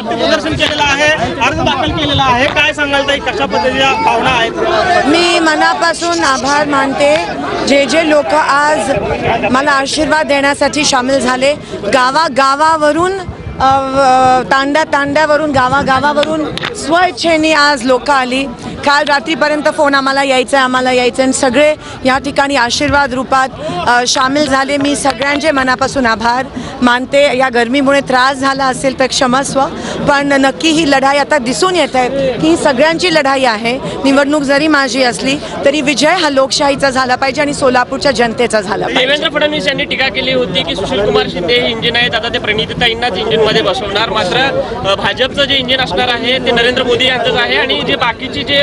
शक्ती प्रदर्शन केलेलं आहे. अर्ज दाखल केलेला आहे. काय सांगाल ताई? कशा पद्धतीच्या भावना आहेत? मी मनापासून आभार मानते. जे जे लोक आज मला आशीर्वाद देण्यासाठी सामील झाले गावागावावरून अ, तांड्या तांड्यावरून गावागावावरून स्वइच्छेने आज लोक आली. काल रात्रीपर्यंत फोन आम्हाला यायचा आहे आम्हाला यायचं आणि सगळे या ठिकाणी आशीर्वाद रूपात सामील झाले. मी सगळ्यांचे मनापासून आभार मानते. या गरमीमुळे त्रास झाला असेल तर क्षमस्व पण नक्की ही लढाई आता दिसून येत आहे की ही सगळ्यांची लढाई आहे. निवडणूक जरी माझी असली तरी विजय हा लोकशाहीचा झाला पाहिजे आणि सोलापूरच्या जनतेचा झाला देवेंद्र फडणवीस यांनी टीका केली होती की सुशील कुमार शिंदे हे इंजिन आहेत. आता ते प्रणितीताईंनाच इंजिनमध्ये बसवणार. मात्र भाजपचं जे इंजिन असणार आहे ते नरेंद्र मोदी यांचंच आहे. आणि जे बाकीचे जे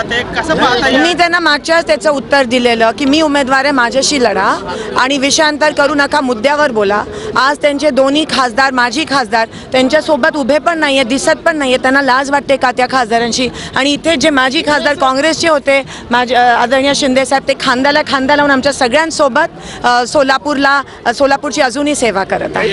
जाते? कसं पाहता मी त्यांना मागच्याच त्याचं उत्तर दिलेलं की मी उमेदवार आहे माझ्याशी लढा. आणि विषयांतर करू नका मुद्द्यावर बोला. आज त्यांचे दोन्ही खासदार माजी खासदार त्यांच्यासोबत उभे पण नाही आहेत दिसत पण नाही आहेत त्यांना लाज वाटते का त्या खासदारांशी? आणि इथे जे माजी खासदार काँग्रेसचे होते माझे आदरणीय शिंदे साहेब ते खांद्याला खांदा लावून आमच्या सगळ्यांसोबत सोलापूरला सोलापूरची अजूनही सेवा करत आहे.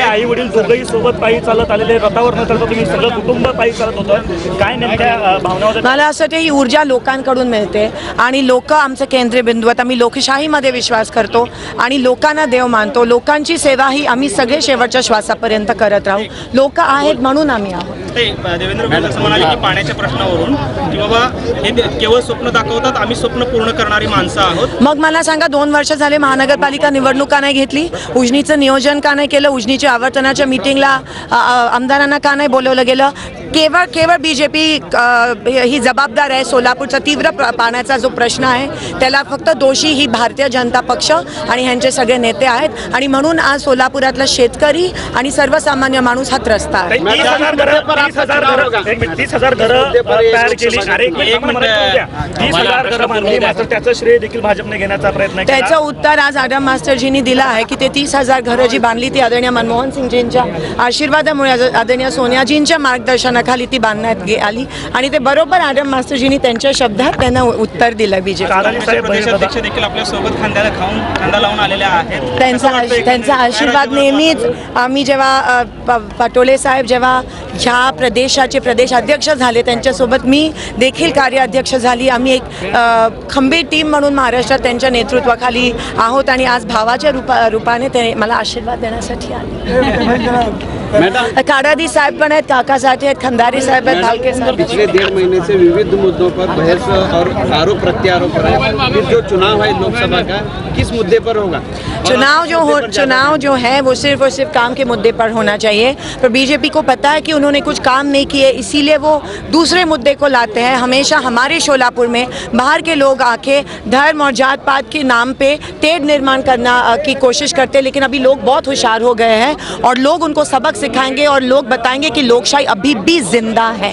आई वडील दोघंही सोबत पायी चालत आलेले रथावर न चालता तुम्ही सगळं कुटुंब पायी चालत होतं. काय नेमक्या भावना होत्या मला असं वाटतं ही ऊर्जा लोकांकडून मिळते आणि लोक आमचं केंद्रीय बिंदू. आहेत आम्ही लोकशाहीमध्ये विश्वास करतो आणि लोकांना देव मानतो. लोकांची सेवा ही आम्ही सगळे शेवटच्या श्वासापर्यंत करत राहू. लोक आहेत म्हणून आम्ही आहोत. ते देवेंद्र असं म्हणाले की पाण्याच्या प्रश्नावरून की बाबा हे ते केवळ स्वप्न दाखवतात आम्ही स्वप्न पूर्ण करणारी माणसं आहोत. मग मला सांगा दोन वर्ष झाले महानगरपालिका निवडणूक का नाही घेतली उजनीचं नियोजन का नाही केलं उजनीच्या आवर्तनाच्या मिटिंगला आमदारांना का नाही बोलवलं गेलं? केवळ केवळ बी जे पी ही जबाबदार आहे. सोलापूरचा तीव्र पाण्याचा जो प्रश्न आहे त्याला फक्त दोषी ही भारतीय जनता पक्ष आणि ह्यांचे सगळे नेते आहेत. आणि म्हणून आज सोलापुरातला शेतकरी आणि सर्वसामान्य माणूस हा त्रस्त आहे. तीस हजार घरं तयार केली. त्याचं श्रेय देखील भाजपने घेण्याचा प्रयत्न त्याचं उत्तर आज आडम मास्टरजींनी दिलं आहे की ते तीस हजार घरं जी बांधली ती आदरणीय मनमोहन सिंगजींच्या आशीर्वादामुळे आदरणीय सोनियाजींच्या मार्गदर्शनाखाली ती बांधण्यात गे- आली. आणि ते बरोबर आडम मास्टरजींनी त्यांच्या शब्दात त्यांना उत्तर दिलं बीजेपी कारानी भाजप साहेब प्रदेशाध्यक्ष देखील आपल्यासोबत खांद्याला खाऊन खांदा लावून आलेले आहेत. त्यांचा वाटतं त्यांचा एकंदरीत आशीर्वाद नेहमीच आम्ही जेव्हा पटोले साहेब जेव्हा ह्या प्रदेशाचे प्रदेश अध्यक्ष झाले त्यांच्यासोबत मी देखील कार्याध्यक्ष झाली. आम्ही एक अ, खंबीर टीम म्हणून महाराष्ट्रात त्यांच्या नेतृत्वाखाली आहोत आणि आज भावाच्या रूपा रूपाने ते मला आशीर्वाद देण्यासाठी आले. काडादी साहेब पण आहेत काकासाठी आहेत खंदारी साहेब आहेत भालके साहेब आहेत. पिछले डेढ़ महीने से विविध मुद्दों पर बहस और आरोप प्रत्यारोप रहे हैं। फिर जो चुनाव है लोकसभा का किस मुद्दे पर होगा? चुनाव जो हो चुनाव जो है? वो सिर्फ़ और सिर्फ़ काम के मुद्दे पर होना चाहिए। पर बीजेपी को पता है कि उन्होंने कुछ काम नहीं किए इसीलिए वो दूसरे मुद्दे को लाते हैं। हमेशा हमारे शोलापुर में बाहर के लोग आके धर्म और जात पात के नाम पे तेढ़ निर्माण करना की कोशिश करते हैं। लेकिन अभी लोग बहुत होशियार हो गए हैं और लोग उनको सबक सिखाएँगे और लोग बताएँगे कि लोकशाही अभी भी ज़िंदा है।